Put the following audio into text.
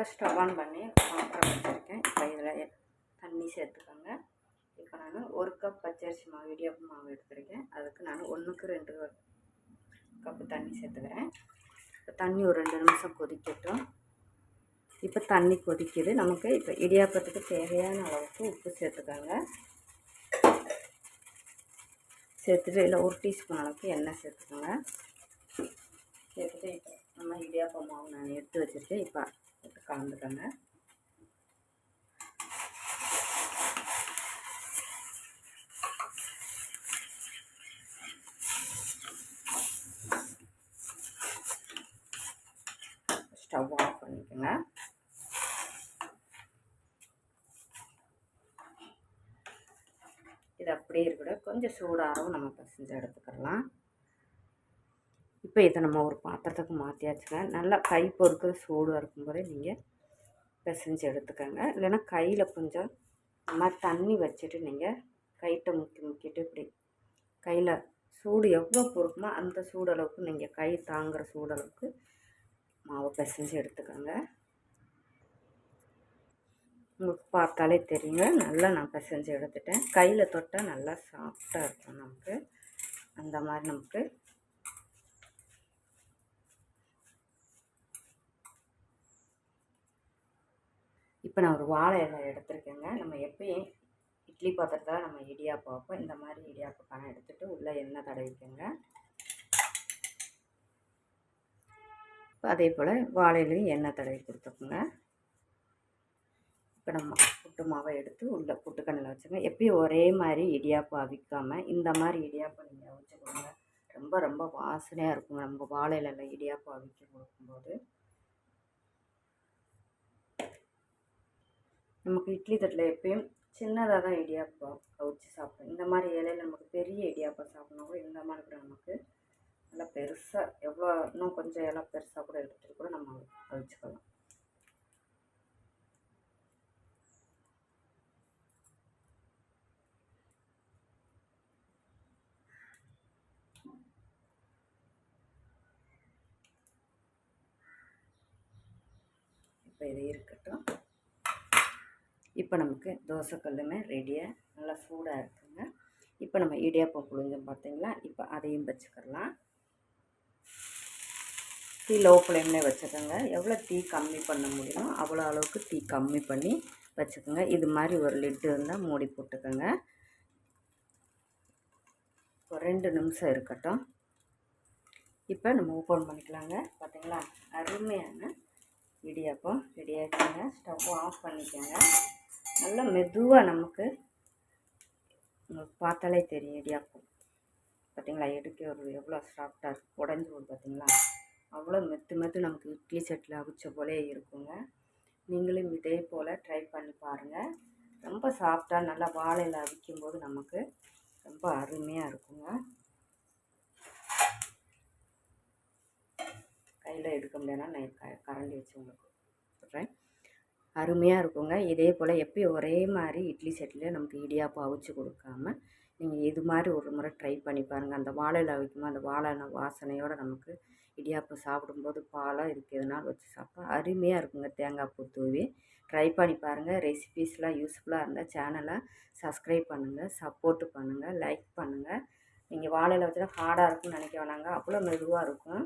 இப்போ stove on பண்ணி பாத்திரம் வச்சுருக்கேன். இப்போ இதில் தண்ணி சேர்த்துக்கோங்க. இப்போ நான் ஒரு கப் பச்சரிசி மாவு இடியாப்பு மாவு எடுத்திருக்கேன். அதுக்கு நான் ஒன்றுக்கு ரெண்டு கப்பு தண்ணி சேர்த்துக்கிறேன். இப்போ தண்ணி ஒரு ரெண்டு நிமிஷம் கொதிக்கட்டும். இப்போ தண்ணி கொதிக்குது. நமக்கு இப்போ இடியாப்பத்துக்கு தேவையான அளவுக்கு உப்பு சேர்த்துக்கோங்க. சேர்த்துட்டு இல்லை ஒரு டீஸ்பூன் அளவுக்கு எண்ணெய் சேர்த்துக்கோங்க. சேர்த்துட்டு இப்போ நம்ம இடியாப்ப மாவு நான் எடுத்து வச்சுருக்கேன். இப்போ கலந்துக்கோங்க ஸ்டவ் ஆஃப் பண்ணிக்கோங்க. இது அப்படியே இருக்கிற கொஞ்சம் சூடாகவும் நம்ம பசஞ்சு எடுத்துக்கலாம். இப்போ இதை நம்ம ஒரு பாத்திரத்துக்கு மாற்றியாச்சுங்க நல்லா கை பொறுக்கிற சூடாக இருக்கும்போதே நீங்கள் பிசைஞ்சு எடுத்துக்கோங்க. இல்லைன்னா கையில் கொஞ்சம் இந்த மாதிரி தண்ணி வச்சுட்டு நீங்கள் கைட்டை முக்கி முக்கிட்டு இப்படி கையில் சூடு எவ்வளோ பொறுக்குமோ அந்த சூடளவுக்கு நீங்கள் கை தாங்குகிற சூடளவுக்கு மாவை பிசைஞ்சு எடுத்துக்கோங்க. உங்களுக்கு பார்த்தாலே தெரியுங்க. நல்லா நான் பிசைஞ்சு எடுத்துட்டேன். கையில் தொட்டால் நல்லா சாஃப்டாக இருக்கும் நமக்கு. அந்த மாதிரி நமக்கு இப்போ நான் ஒரு வாழை இலை எடுத்திருக்கேங்க. நம்ம எப்பயும் இட்லி பாத்திரத்தில் நம்ம இடியாப்பம் வைப்போம் இந்த மாதிரி இடியாப்பம் பணம் எடுத்துகிட்டு உள்ளே எண்ணெய் தடவிக்கோங்க. இப்போ அதே போல் வாழையிலையும் எண்ணெய் தடவி கொடுத்துக்கோங்க. இப்போ நம்ம புட்டு மாவை எடுத்து உள்ளே புட்டுக்கண்ணில் வச்சுங்க. எப்பயும் ஒரே மாதிரி இடியாப்பம் அவிக்காமல் இந்த மாதிரி இடியாப்பம் நீங்கள் வச்சுக்கோங்க. ரொம்ப ரொம்ப வாசனையாக இருக்கும். நம்ம வாழையில இடியாப்பம் அவிக்க கொடுக்கும்போது. நமக்கு இட்லி தட்டில் எப்பயும் சின்னதாக தான் இடியாப்பம் கவிச்சு சாப்பிடும் இந்த மாதிரி இலையில நமக்கு பெரிய இடியாப்பம் சாப்பிட்னா கூட இந்த மாதிரி கூட நமக்கு நல்லா பெருசாக எவ்வளோ இன்னும் கொஞ்சம் இலை பெருசாக கூட எடுத்துகிட்டு கூட நம்ம கவிச்சுக்கலாம் இப்போ இது இருக்கட்டும். இப்போ நமக்கு தோசைக்கல்லுமே ரெடியாக நல்லா சூடாக இருக்குங்க. இப்போ நம்ம இடியாப்பம் புழிஞ்சோம் பார்த்தீங்களா? இப்போ அதையும் வச்சுக்கலாம் தீ லோ ஃப்ளேம்லேயே வச்சுக்கோங்க. எவ்வளோ தீ கம்மி பண்ண முடியுமோ அவ்வளோ அளவுக்கு தீ கம்மி பண்ணி வச்சுக்கோங்க. இது மாதிரி ஒரு லிட்டு இருந்தால் மூடி போட்டுக்கோங்க. ஒரு ரெண்டு நிமிஷம் இருக்கட்டும். இப்போ நம்ம ஓப்பன் பண்ணிக்கலாங்க. பார்த்தீங்களா? அருமையான இடியாப்பம் ரெடி ஸ்டவ்வும் ஸ்டவ் ஆஃப் பண்ணிக்கோங்க. நல்லா மெதுவாக நமக்கு உங்களுக்கு பார்த்தாலே தெரியும் இடியாப்பம் பார்த்தீங்களா எடுக்க ஒரு எவ்வளோ சாஃப்டாக இருக்குது உடஞ்சி போகுது பார்த்தீங்களா அவ்வளோ மெத்து மெத்து நமக்கு இட்லி செட்டில் அவிச்ச போலே இருக்குங்க. நீங்களும் இதே போல் ட்ரை பண்ணி பாருங்கள் ரொம்ப சாஃப்டாக நல்லா வாழையில் அவிக்கும்போது நமக்கு ரொம்ப அருமையாக இருக்குங்க. கையில் எடுக்க முடியாதுன்னா நான் கரண்டி வச்சு உங்களுக்கு சொல்கிறேன் அருமையாக இருக்குங்க. இதே போல் எப்பயும் ஒரே மாதிரி இட்லி செட்டில் நமக்கு இடியாப்பம் அவிச்சு கொடுக்காம நீங்கள் இது மாதிரி ஒரு முறை ட்ரை பண்ணி பாருங்கள் அந்த வாழையில் அவிக்கும்போது அந்த வாழை வாசனையோடு நமக்கு இடியாப்பம் சாப்பிடும்போது பாலாக இதுக்கு எதனால் வச்சு சாப்பிட்டா அருமையாக இருக்குங்க. தேங்காய் பூ தூவி ட்ரை பண்ணி பாருங்கள் ரெசிபீஸ்லாம் யூஸ்ஃபுல்லாக இருந்தால் சேனலை சப்ஸ்கிரைப் பண்ணுங்கள் சப்போர்ட்டு பண்ணுங்கள் லைக் பண்ணுங்கள் நீங்கள் வாழையில் வச்சுனா ஹார்டாக இருக்கும்னு நினைக்க வேணாங்க. அவ்வளோ மெதுவாக இருக்கும்.